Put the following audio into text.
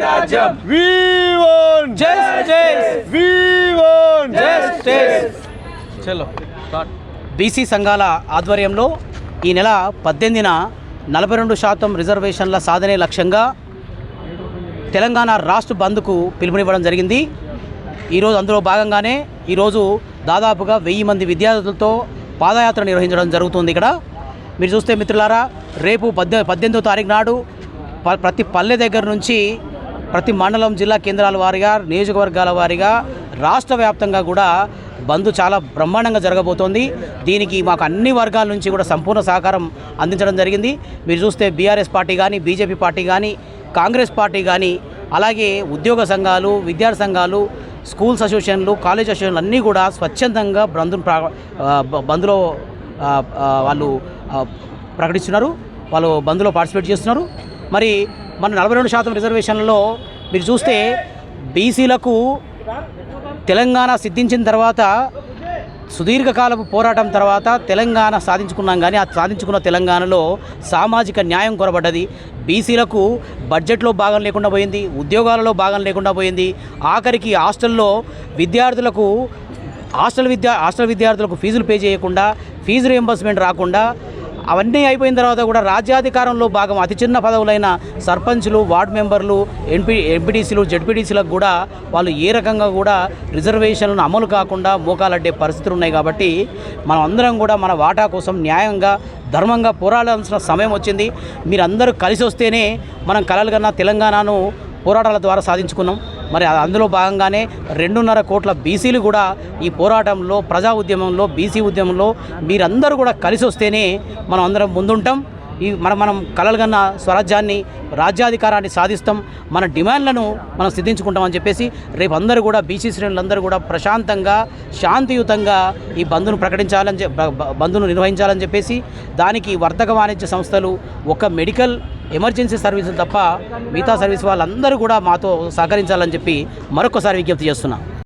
రాజ్యం. We want justice We want justice చలో BC సంఘాల ఆధ్వర్యంలో ఈ నెల పద్దెనిమిదిన నలభై రెండు శాతం రిజర్వేషన్ల సాధనే లక్ష్యంగా తెలంగాణ రాష్ట్ర బంద్కు పిలుపునివ్వడం జరిగింది. ఈరోజు అందులో భాగంగానే ఈరోజు దాదాపుగా వెయ్యి మంది విద్యార్థులతో పాదయాత్ర నిర్వహించడం జరుగుతుంది ఇక్కడ. మీరు చూస్తే మిత్రులారా రేపు పద్దె పద్దెనిమిదో తారీఖు నాడు ప- ప్రతి పల్లె దగ్గర నుంచి ప్రతి మండలం జిల్లా కేంద్రాల వారీగా నియోజకవర్గాల వారీగా రాష్ట్ర వ్యాప్తంగా కూడా బంద్ చాలా బ్రహ్మాండంగా జరగబోతోంది. దీనికి మాకు అన్ని వర్గాల నుంచి కూడా సంపూర్ణ సహకారం అందించడం జరిగింది. మీరు చూస్తే బీఆర్ఎస్ పార్టీ కానీ బీజేపీ పార్టీ కానీ కాంగ్రెస్ పార్టీ కానీ అలాగే ఉద్యోగ సంఘాలు విద్యార్థి సంఘాలు స్కూల్స్ అసోసియేషన్లు కాలేజ్ అసోసియేషన్లు అన్నీ కూడా స్వచ్ఛందంగా బంధును బంద్లో వాళ్ళు ప్రకటిస్తున్నారు. వాళ్ళు బంద్లో పార్టిసిపేట్ చేస్తున్నారు. మరి మన నలభై రెండు శాతం రిజర్వేషన్లలో మీరు చూస్తే బీసీలకు తెలంగాణ సిద్ధించిన తర్వాత సుదీర్ఘకాలపు పోరాటం తర్వాత తెలంగాణ సాధించుకున్నాం కానీ ఆ సాధించుకున్న తెలంగాణలో సామాజిక న్యాయం కొరబడ్డది. బీసీలకు బడ్జెట్లో భాగం లేకుండా పోయింది ఉద్యోగాలలో భాగం లేకుండా పోయింది. ఆఖరికి హాస్టల్లో విద్యార్థులకు హాస్టల్ విద్యా హాస్టల్ విద్యార్థులకు ఫీజులు పే చేయకుండా ఫీజు రియంబర్స్మెంట్ రాకుండా అవన్నీ అయిపోయిన తర్వాత కూడా రాజ్యాధికారంలో భాగం అతి చిన్న పదవులైన సర్పంచ్లు వార్డు మెంబర్లు ఎంపీ ఎంపీటీసీలు జడ్పీటీసీలకు కూడా వాళ్ళు ఏ రకంగా కూడా రిజర్వేషన్లను అమలు కాకుండా మోకాలడ్డే పరిస్థితులు ఉన్నాయి కాబట్టి మనం అందరం కూడా మన వాటా కోసం న్యాయంగా ధర్మంగా పోరాడాల్సిన సమయం వచ్చింది. మీరందరూ కలిసి వస్తేనే మనం కలలుగన్న తెలంగాణను పోరాటాల ద్వారా సాధించుకున్నాం. మరి అందులో భాగంగానే రెండున్నర కోట్ల బీసీలు కూడా ఈ పోరాటంలో ప్రజా ఉద్యమంలో బీసీ ఉద్యమంలో మీరందరూ కూడా కలిసి వస్తేనే మనం అందరం ముందుంటాం. ఈ మనం మనం కలలుగన్న స్వరాజ్యాన్ని రాజ్యాధికారాన్ని సాధిస్తాం. మన డిమాండ్లను మనం సిద్ధించుకుంటామని చెప్పేసి రేపు అందరూ కూడా బీసీ శ్రేణులందరూ కూడా ప్రశాంతంగా శాంతియుతంగా ఈ బంద్ను ప్రకటించాలని బంధును బంద్ను నిర్వహించాలని చెప్పేసి దానికి వర్తక వాణిజ్య సంస్థలు ఒక మెడికల్ ఎమర్జెన్సీ సర్వీసులు తప్ప మిగతా సర్వీస్ వాళ్ళందరూ కూడా మాతో సహకరించాలని చెప్పి మరొకసారి విజ్ఞప్తి చేస్తున్నా.